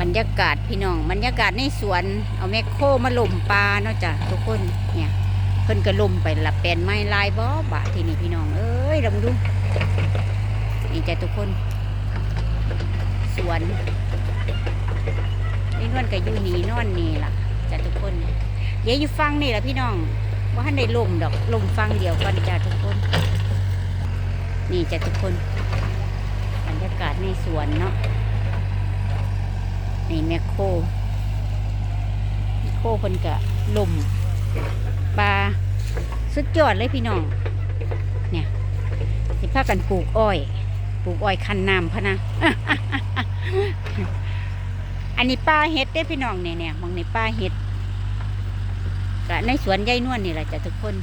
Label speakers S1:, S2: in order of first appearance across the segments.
S1: บรรยากาศพี่น้อง บรรยากาศในสวน เอาแมคโครมาล่มปลาเนาะจ้ะทุกคนเนี่ยเพิ่นก็ล่มไปละแปลนไม้ลายบ่บะที่นี่พี่น้อง เอ้ยลองดูนี่จ้ะทุกคน สวนนี่นวลก็อยู่นี่นอนนี่ล่ะจ้ะทุกคนเดี๋ยวอยู่ฟังนี่ล่ะพี่น้องว่าท่านได้ลมดอกลมฟังเดียวกันจ้ะทุกคน นี่จ้ะทุกคน บรรยากาศในสวนเนาะ นี่แมคโครแมคโครเพิ่นกะลมปลาสุดยอดเลยพี่น้อง เนี่ยสิพากันปลูกอ้อย ปลูกอ้อยคันน้ำพะนะ อันนี้ป้าเฮ็ดได้พี่น้องเนี่ยเนี่ยมองในป้าเฮ็ดกะในสวนยายนวลนี่แหละจ้ะทุกคน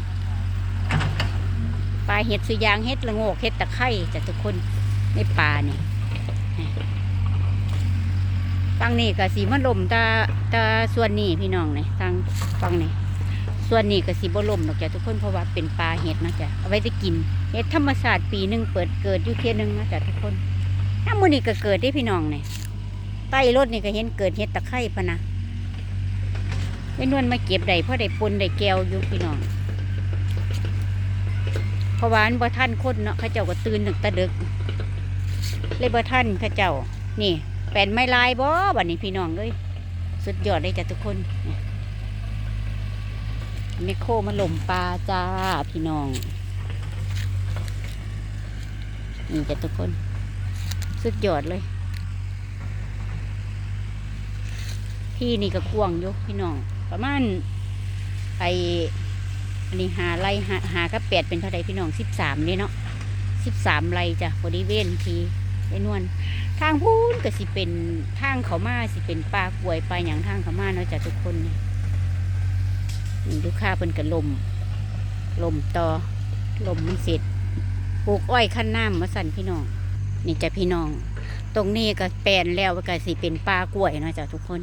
S1: ปลาเห็ดสุยางเห็ดละโงกเห็ดตะไคร้จ้ะทุกคนในป่านี่ ฟังนี่ก็สีมันลมตาตาส่วนนี้พี่น้องเนี่ยทางฟังนี่ส่วนนี้ก็สีบ่ลมดอกจ้ะทุกคนเพราะว่าเป็นปลาเห็ดนะจ๊ะเอาไว้จะกินเห็ดธรรมศาสตร์ปีหนึ่งเปิดเกิดอยู่เทียหนึงนะจ๊ะทุกคนถ้ามือนี่ก็เกิดได้พี่น้องเนี่ยใต้รถนี่ก็เห็นเกิดเห็ดตะไคร้พะนะไอ้นวลมาเก็บได้เพราะได้ปนได้แก้วอยู่พี่น้องเพราะว่าอันบ่ท่านคนเนาะข้าเจ้าก็ตื่นหนึ่งตะดึก เลยบ่ท่านข้าเจ้านี่ นไม้ลายบ่บัดนี้พี่น้องเอ้ยสุดยอดเลยจ้ะทุกคนเนี่ยไมโครมาหล่มปลาจ้าพี่น้องนี่จ้ะทุกคน สุดยอดเลยที่นี่ก็กวงอยู่พี่น้อง ประมาณไออันนี้หาไรหาหากับแปดเป็นเท่าไรพี่น้องสิบสามนี่เนาะสิบสามไรจ้ะบริเวณที่ ไอ้นวลทางพูนก็สิเป็นทางเขามาสิเป็นปลากล้วยปลาอย่างทางเขามาเนาะจ้ะทุกคนนี่ลูกค้าเป็นกระลมลมต่อลมมันเสร็จปลูกอ้อยขั้นน้ำมาสั่นพี่น้อง นี่จ้ะพี่น้อง ตรงนี้ก็แปลนแล้วก็สิเป็นปลากล้วยเนาะจ้ะทุกคน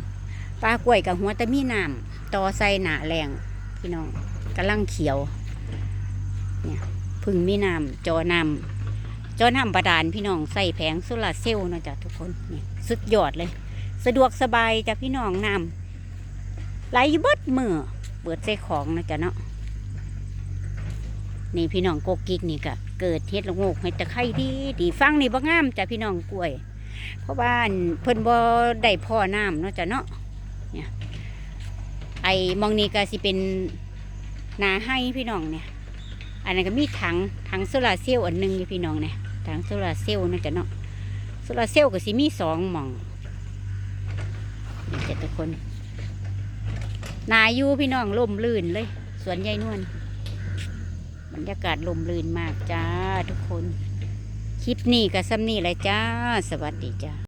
S1: ปลากล้วยกับหัวตะมีน้ำต่อใส่หนาแรงพี่น้องกำลังเขียว เนี่ยพึ่งมีน้ำจอน้ำ จอน้ำบาดาลพี่น้องใส่แผงโซลาร์เซลล์เนาะจ้ะทุกคนนี่สุดยอดเลย สะดวกสบายจ้ะพี่น้องน้ำไหลเบิดมือเปิดใส่ของนะจ๊ะเนาะนี่พี่น้องโกกิกนี่ก็เกิดเฮ็ดละโงกให้ตะไคร้ดีดีฟังนี่บ่งามจ้ะพี่น้องกล้วย เพราะว่าเพิ่นบ่ได้พ่อน้ำเนาะจ้ะเนาะเนี่ยไอ้มองนี่ก็สิเป็นนาให้พี่น้องเนี่ย อันนั้นก็มีถังถังโซลาร์เซลล์อันหนึงอยู่พี่น้องเนี่ย ถังโซลาเซลล์นะจ๊ะเนาะโซลาเซลล์ก็สิมีสองหม่องนี่จะทุกคนนาอยู่พี่น้องลมลื่นเลยสวนยายนวลบรรยากาศลมลื่นมากจ้าทุกคน คลิปนี้กับซ้ำนี่เลยจ้า สวัสดีจ้า